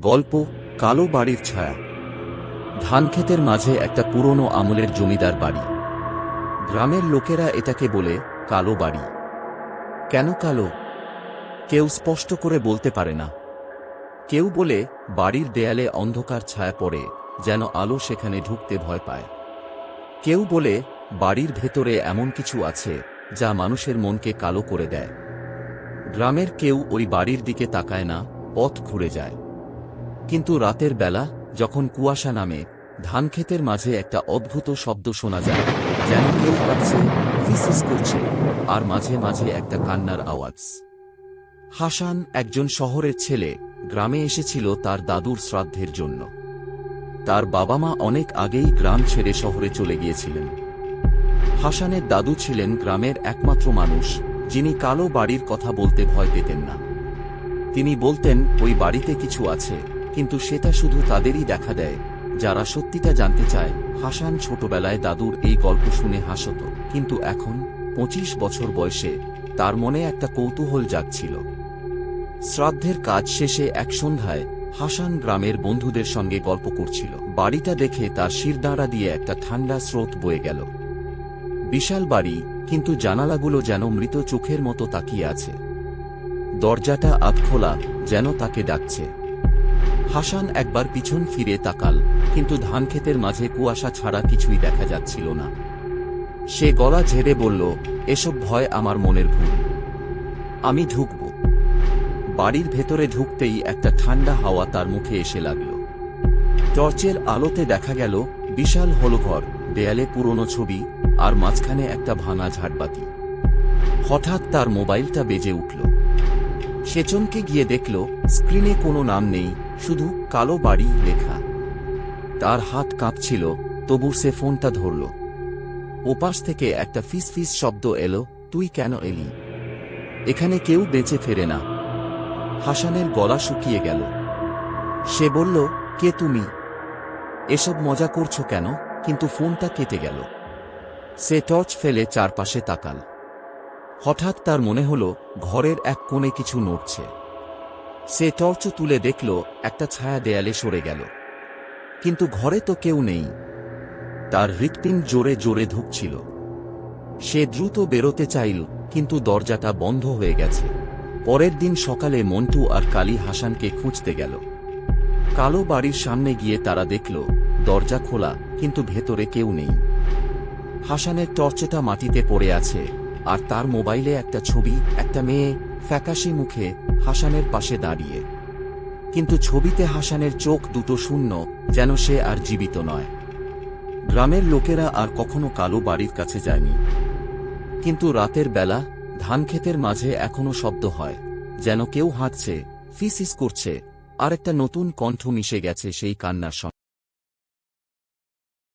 গল্প, কালো বাড়ির ছায়া। ধানক্ষেতের মাঝে একটা পুরনো আমলের জমিদার বাড়ি। গ্রামের লোকেরা এটাকে বলে কালো বাড়ি। কেন কালো? কেউ স্পষ্ট করে বলতে পারে না। কেউ বলে বাড়ির দেয়ালে অন্ধকার ছায়া পড়ে, যেন আলো সেখানে ঢুকতে ভয় পায়। কেউ বলে বাড়ির ভেতরে এমন কিছু আছে, যা মানুষের মনকে কালো করে দেয়। গ্রামের কেউ ওই বাড়ির দিকে তাকায় না, পথ ঘুরে যায়। কিন্তু রাতের বেলা, যখন কুয়াশা নামে ধানক্ষেতের মাঝে একটা অদ্ভুত শব্দ শোনা যায়, যেন কেউ কাছে ফিসিস করছে, আর মাঝে মাঝে একটা কান্নার আওয়াজ। হাসান, একজন শহরের ছেলে, গ্রামে এসেছিল তার দাদুর শ্রাদ্ধের জন্য। তার বাবা মা অনেক আগেই গ্রাম ছেড়ে শহরে চলে গিয়েছিলেন। হাসানের দাদু ছিলেন গ্রামের একমাত্র মানুষ, যিনি কালো বাড়ির কথা বলতে ভয় পেতেন না। তিনি বলতেন, ওই বাড়িতে কিছু আছে। কিন্তু সেটা শুধু তাদেরই দেখা দেয়, যারা সত্যিটা জানতে চায়। হাসান ছোটবেলায় দাদুর এই গল্প শুনে হাসত, কিন্তু এখন, পঁচিশ বছর বয়সে, তার মনে একটা কৌতূহল জাগছিল। শ্রাদ্ধের কাজ শেষে এক সন্ধ্যায়, হাসান গ্রামের বন্ধুদের সঙ্গে গল্প করছিল। বাড়িটা দেখে তার শিরদাঁড়া দিয়ে একটা ঠান্ডা স্রোত বয়ে গেল। বিশাল বাড়ি, কিন্তু জানালাগুলো যেন মৃত চোখের মতো তাকিয়ে আছে। দরজাটা আধখোলা, যেন তাকে ডাকছে। হাসান একবার পিছন ফিরে তাকাল, কিন্তু ধানক্ষেতের মাঝে কুয়াশা ছাড়া কিছুই দেখা যাচ্ছিল না। সে গলা ঝেড়ে বলল, এসব ভয় আমার মনের ভুল। আমি ঢুকব। বাড়ির ভেতরে ঢুকতেই একটা ঠান্ডা হাওয়া তার মুখে এসে লাগল। টর্চের আলোতে দেখা গেল, বিশাল হলঘর, দেয়ালে পুরনো ছবি, আর মাঝখানে একটা ভাঙা ঝাড়বাতি। হঠাৎ তার মোবাইলটা বেজে উঠল। সে চমকে গিয়ে দেখল, স্ক্রিনে কোনো নাম নেই, শুধু কালো বাড়ি লেখা। তার হাত কাঁপছিল, তবু সে ফোনটা ধরল। ওপাশ থেকে একটা ফিস ফিস শব্দ এলো, তুই কেন এলি? এখানে কেউ বেঁচে ফেরে না। হাসানের গলা শুকিয়ে গেল। সে বলল, কে তুমি? এসব মজা করছ কেন? কিন্তু ফোনটা কেটে গেল। সে টর্চ ফেলে চারপাশে তাকাল। হঠাৎ তার মনে হল ঘরের এক কোণে কিছু নড়ছে। সে টর্চ তুলে দেখল একটা ছায়া দেয়ালে সরে গেল। কিন্তু ঘরে তো কেউ নেই। তার হৃৎপিণ্ড জোরে জোরে ধুকছিল। সে দ্রুত বেরোতে চাইল, কিন্তু দরজাটা বন্ধ হয়ে গেছে। পরের দিন সকালে মন্টু আর কালী হাসানকে খুঁজতে গেল। কালো বাড়ির সামনে গিয়ে তারা দেখল, দরজা খোলা, কিন্তু ভেতরে কেউ নেই। হাসানের টর্চটা মাটিতে পড়ে আছে। আর তার মোবাইলে একটা ছবি, একটা মেয়ে ফ্যাকাশি মুখে হাসানের পাশে দাঁড়িয়ে। কিন্তু ছবিতে হাসানের চোখ দুটো শূন্য, যেন সে আর জীবিত নয়। গ্রামের লোকেরা আর কখনো কালো বাড়ির কাছে যায়নি। কিন্তু রাতের বেলা ধানক্ষেতের মাঝে এখনও শব্দ হয়, যেন কেউ হাঁটছে ফিসিস করছে আর একটা নতুন কণ্ঠ মিশে গেছে সেই কান্নার সঙ্গে।